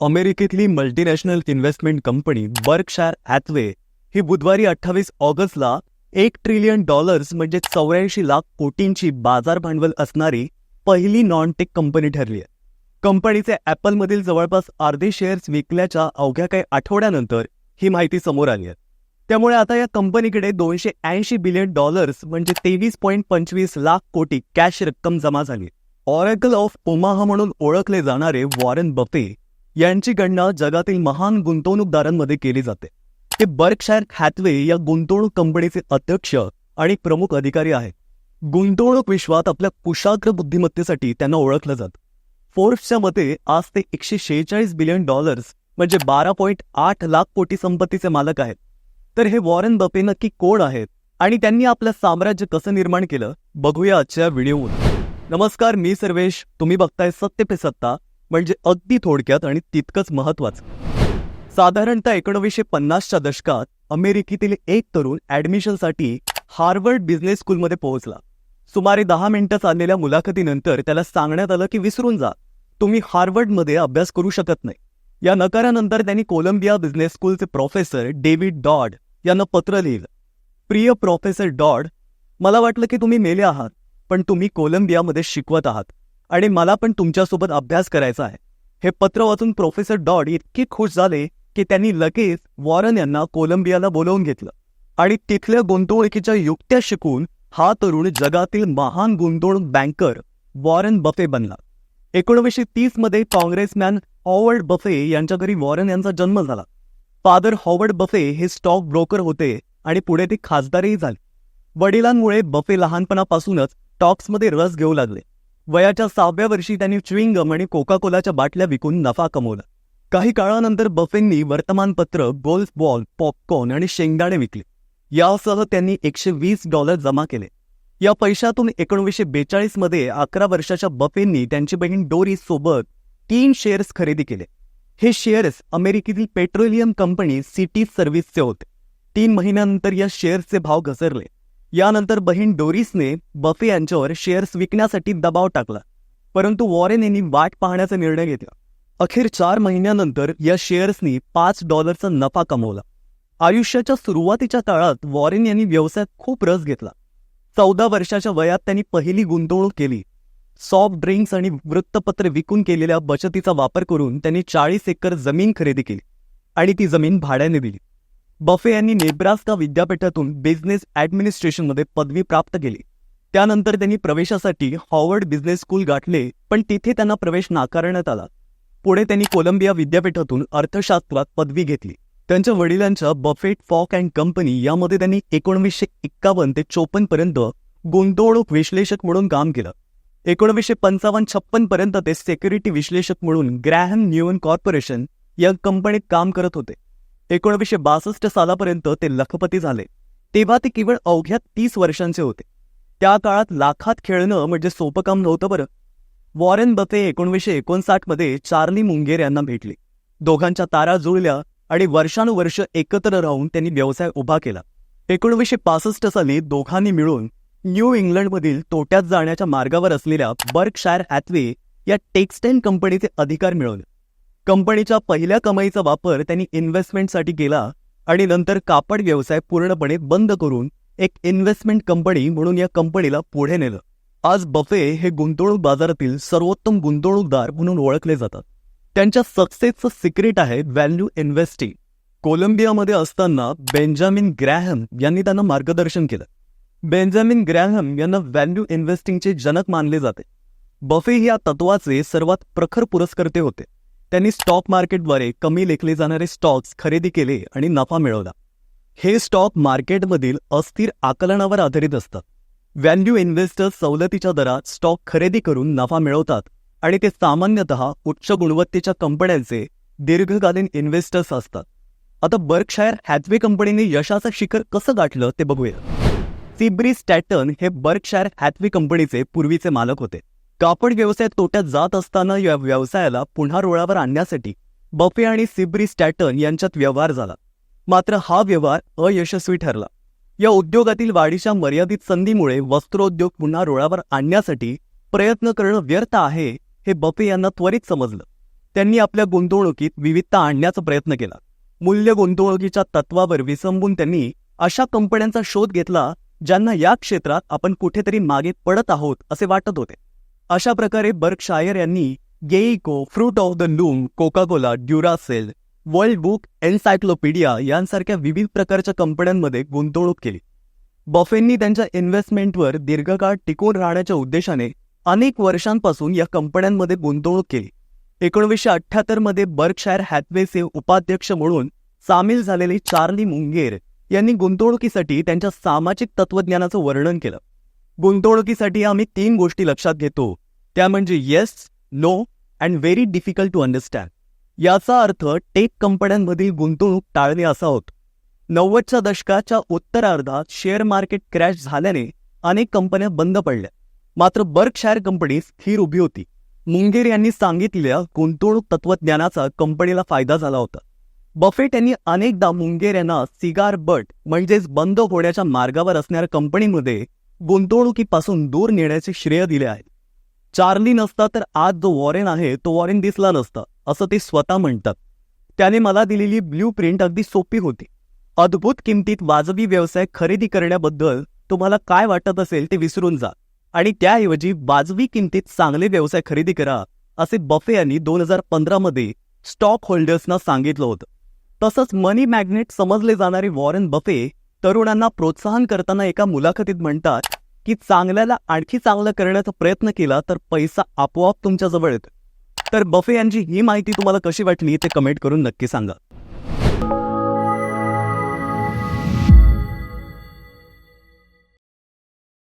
अमेरिकेतली multinational investment company Berkshire Hathaway ही बुधवारी अठ्ठावीस ऑगस्टला एक ट्रिलियन डॉलर्स म्हणजे चौऱ्याऐंशी लाख कोटींची बाजार भांडवल असणारी पहिली नॉन टेक कंपनी ठरली आहे. कंपनीचे ॲपलमधील जवळपास अर्धे शेअर्स विकल्याच्या अवघ्या काही आठवड्यानंतर ही माहिती समोर आली आहे. त्यामुळे आता या कंपनीकडे दोनशे ऐंशी बिलियन डॉलर्स म्हणजे तेवीस पॉईंट पंचवीस लाख कोटी कॅश रक्कम जमा झाली ऑरेकल ऑफ ओमाहा म्हणून ओळखले जाणारे वॉरेन बफे यांची गणना जगातील महान गुंतवणूकदारांमध्ये केली जाते. ते बर्कशायर हॅथवे या गुंतवणूक कंपनीचे अध्यक्ष आणि प्रमुख अधिकारी आहेत. गुंतवणूक विश्वात आपल्या कुशाग्र बुद्धिमत्तेसाठी त्यांना ओळखलं जातं. फोर्ब्सच्या मते आज ते एकशे शेहेचाळीस बिलियन डॉलर्स म्हणजे बारा पॉईंट आठ लाख कोटी संपत्तीचे मालक आहेत. तर हे वॉरेन बफे नक्की कोण आहेत? आणि त्यांनी आपलं साम्राज्य कसं निर्माण केलं? बघूया आजच्या व्हिडिओवर नमस्कार मी सर्वेश. तुम्ही बघताय सत्य पे सत्ता. म्हणजे अगदी थोडक्यात आणि तितकंच महत्वाचं साधारणतः एकोणवीसशे पन्नासच्या दशकात अमेरिकेतील एक तरुण ऍडमिशनसाठी हार्वर्ड बिझनेस स्कूलमध्ये पोहोचला. सुमारे दहा मिनिटं चाललेल्या मुलाखतीनंतर त्याला सांगण्यात आलं की विसरून जा. तुम्ही हार्वर्डमध्ये अभ्यास करू शकत नाही. या नकारानंतर त्यांनी कोलंबिया बिझनेस स्कूलचे प्रोफेसर डेव्हिड डॉड यांना पत्र लिहिलं. प्रिय प्रोफेसर डॉड मला वाटलं की तुम्ही मेले आहात पण तुम्ही कोलंबियामध्ये शिकवत आहात. आणि मला पण तुमच्यासोबत अभ्यास करायचा आहे. हे पत्र वाचून प्रोफेसर डॉड इतके खुश झाले की त्यांनी लगेच वॉरन यांना कोलंबियाला बोलवून घेतलं. आणि तिथल्या गुंतवणुकीच्या युक्त्या शिकून हा तरुण जगातील महान गुंतवणूक बँकर वॉरन बफे बनला. एकोणीसशे तीसमध्ये काँग्रेसमॅन हॉवर्ड बफे यांच्या घरी वॉरन यांचा जन्म झाला. फादर हॉवर्ड बफे हे स्टॉक ब्रोकर होते आणि पुढे ते खासदारही झाले. वडिलांमुळे बफे लहानपणापासूनच टॉक्समध्ये रस घेऊ लागले. वयाच्या सहाव्या वर्षी त्यांनी च्युईंगम आणि कोका कोलाच्या बाटल्या विकून नफा कमवला. काही काळानंतर बफेंनी वर्तमानपत्र गोल्फ बॉल पॉपकॉर्न आणि शेंगदाणे विकले. यासह त्यांनी एकशे वीस डॉलर जमा केले. या पैशातून एकोणीसशे बेचाळीसमध्ये अकरा वर्षाच्या बफेंनी त्यांची बहीण डोरी सोबत तीन शेअर्स खरेदी केले. हे शेअर्स अमेरिकेतील पेट्रोलियम कंपनी सिटी सर्व्हिसचे होते. तीन महिन्यानंतर या शेअर्सचे भाव घसरले. यानंतर बहीण डोरिसने बफे यांच्यावर शेअर्स विकण्यासाठी दबाव टाकला. परंतु वॉरेन यांनी वाट पाहण्याचा निर्णय घेतला. अखेर चार महिन्यानंतर या शेअर्सनी पाच डॉलरचा नफा कमवला. आयुष्याच्या सुरुवातीच्या काळात वॉरेन यांनी व्यवसायात खूप रस घेतला. चौदा वर्षाच्या वयात त्यांनी पहिली गुंतवणूक केली. सॉफ्ट ड्रिंक्स आणि वृत्तपत्र विकून केलेल्या बचतीचा वापर करून त्यांनी चाळीस एकर जमीन खरेदी केली आणि ती जमीन भाड्याने दिली. बफे यांनी नेब्रास्का विद्यापीठातून बिझनेस ॲडमिनिस्ट्रेशनमध्ये पदवी प्राप्त केली. त्यानंतर त्यांनी प्रवेशासाठी हॉवर्ड बिझनेस स्कूल गाठले पण तिथे त्यांना प्रवेश नाकारण्यात आला. पुढे त्यांनी कोलंबिया विद्यापीठातून अर्थशास्त्रात पदवी घेतली. त्यांच्या वडिलांच्या बफेट फॉक अँड कंपनी यामध्ये त्यांनी एकोणवीसशे एक्कावन्न ते चोपन्न पर्यंत गुंतवणूक विश्लेषक म्हणून काम केलं. एकोणवीसशे पंचावन्न छप्पन पर्यंत ते सेक्युरिटी विश्लेषक म्हणून ग्रॅहम न्यूअन कॉर्पोरेशन या कंपनीत काम करत होते. एकोणवीसशे बासष्ट सालापर्यंत ते लखपती झाले. तेव्हा ते केवळ अवघ्या तीस वर्षांचे होते. त्या काळात लाखात खेळणं म्हणजे सोपं काम नव्हतं बरं. वॉरेन बफे एकोणवीसशे एकोणसाठमध्ये चार्ली मुंगेर यांना भेटले. दोघांच्या तारा जुळल्या आणि वर्षानुवर्ष एकत्र राहून त्यांनी व्यवसाय उभा केला. एकोणवीसशे पासष्ट साली दोघांनी मिळून न्यू इंग्लंडमधील तोट्यात जाण्याच्या मार्गावर असलेल्या बर्कशायर हॅथवे या टेक्सटाईल कंपनीचे अधिकार मिळवले. कंपनीच्या पहिल्या कमाईचा वापर त्यांनी इन्व्हेस्टमेंटसाठी केला आणि नंतर कापड व्यवसाय पूर्णपणे बंद करून एक इन्व्हेस्टमेंट कंपनी म्हणून या कंपनीला पुढे नेलं. आज बफे हे गुंतवणूक बाजारातील सर्वोत्तम गुंतवणूकदार म्हणून ओळखले जातात. त्यांच्या सक्सेसचं सिक्रेट आहे व्हॅल्यू इन्व्हेस्टिंग. कोलंबियामध्ये असताना बेंजामिन ग्रॅहम यांनी त्यांना मार्गदर्शन केलं. बेंजामिन ग्रॅहम यांना व्हॅल्यू इन्व्हेस्टिंगचे जनक मानले जाते. बफे या तत्वाचे सर्वात प्रखर पुरस्कर्ते होते. त्यांनी स्टॉक मार्केटद्वारे कमी लेखले जाणारे स्टॉक्स खरेदी केले आणि नफा मिळवला. हे स्टॉक मार्केटमधील अस्थिर आकलनावर आधारित असतात व्हॅल्यू इन्व्हेस्टर्स सवलतीच्या दरात स्टॉक खरेदी करून नफा मिळवतात आणि ते सामान्यतः उच्च गुणवत्तेच्या कंपन्यांचे दीर्घकालीन इन्व्हेस्टर्स असतात. आता बर्कशायर हॅथवे कंपनीने यशाचं शिखर कसं गाठलं ते बघूया. सिब्री स्टॅटन हे बर्कशायर हॅथवे कंपनीचे पूर्वीचे मालक होते. कापड व्यवसाय तोट्यात जात असताना या व्यवसायाला पुन्हा रुळावर आणण्यासाठी बफे आणि सिब्री स्टॅटन यांच्यात व्यवहार झाला. मात्र हा व्यवहार अयशस्वी ठरला. या उद्योगातील वाढीच्या मर्यादित संधीमुळे वस्त्रोद्योग पुन्हा रुळावर आणण्यासाठी प्रयत्न करणं व्यर्थ आहे हे बफे यांना त्वरित समजलं. त्यांनी आपल्या गुंतवणुकीत विविधता आणण्याचा प्रयत्न केला. मूल्य गुंतवणुकीच्या तत्वावर विसंबून त्यांनी अशा कंपन्यांचा शोध घेतला ज्यांना या क्षेत्रात आपण कुठेतरी मागे पडत आहोत असे वाटत होते. अशा प्रकारे बर्कशायर यांनी GEICO Fruit of the Loom Coca Cola Duracell World Book Encyclopedia यांसारख्या विविध प्रकारच्या कंपन्यांमध्ये गुंतवणूक केली. बफेंनी त्यांच्या इन्व्हेस्टमेंटवर दीर्घकाळ टिकून राहण्याच्या उद्देशाने अनेक वर्षांपासून या कंपन्यांमध्ये गुंतवणूक केली. एकोणीसशे अठ्ठ्याहत्तरमध्ये बर्कशायर हॅथवेचे उपाध्यक्ष म्हणून सामील झालेले चार्ली मुंगेर यांनी गुंतवणुकीसाठी त्यांच्या सामाजिक तत्वज्ञानाचं वर्णन केलं. गुंतवणुकीसाठी आम्ही तीन गोष्टी लक्षात घेतो. त्या म्हणजे yes no and very difficult to understand याचा अर्थ टेक कंपन्यांमधील गुंतवणूक टाळणे असा होतो. नव्वदच्या दशकाच्या उत्तरार्धात शेअर मार्केट क्रॅश झाल्याने अनेक कंपन्या बंद पडल्या. मात्र बर्कशायर कंपनी स्थिर उभी होती. मुंगेर यांनी सांगितलेल्या गुंतवणूक तत्वज्ञानाचा कंपनीला फायदा झाला होता. बफेट यांनी अनेकदा मुंगेर यांना सिगार बट म्हणजेच बंद होण्याच्या मार्गावर असणाऱ्या कंपनीमध्ये गुंतवणुकीपासून दूर नेण्याचे श्रेय दिले आहे. चार्ली नसता तर आज जो वॉरेन आहे तो वॉरेन दिसला नसता असं ते स्वतः म्हणतात. त्याने मला दिलेली ब्ल्यू प्रिंट अगदी सोपी होती. अद्भुत किमतीत वाजवी व्यवसाय खरेदी करण्याबद्दल तुम्हाला काय वाटत असेल ते विसरून जा. आणि त्याऐवजी वाजवी किमतीत चांगले व्यवसाय खरेदी करा असे बफे यांनी दोन हजार पंधरामध्ये स्टॉक होल्डर्सना सांगितलं होतं. तसंच मनी मॅग्नेट समजले जाणारे वॉरेन बफे तरुणांना प्रोत्साहन करताना एका मुलाखतीत म्हणतात की चांगल्याला आणखी चांगलं करण्याचा प्रयत्न केला तर पैसा आपोआप तुमच्याजवळ येतो. तर बफे यांची ही माहिती तुम्हाला कशी वाटली ते कमेंट करून नक्की सांगा.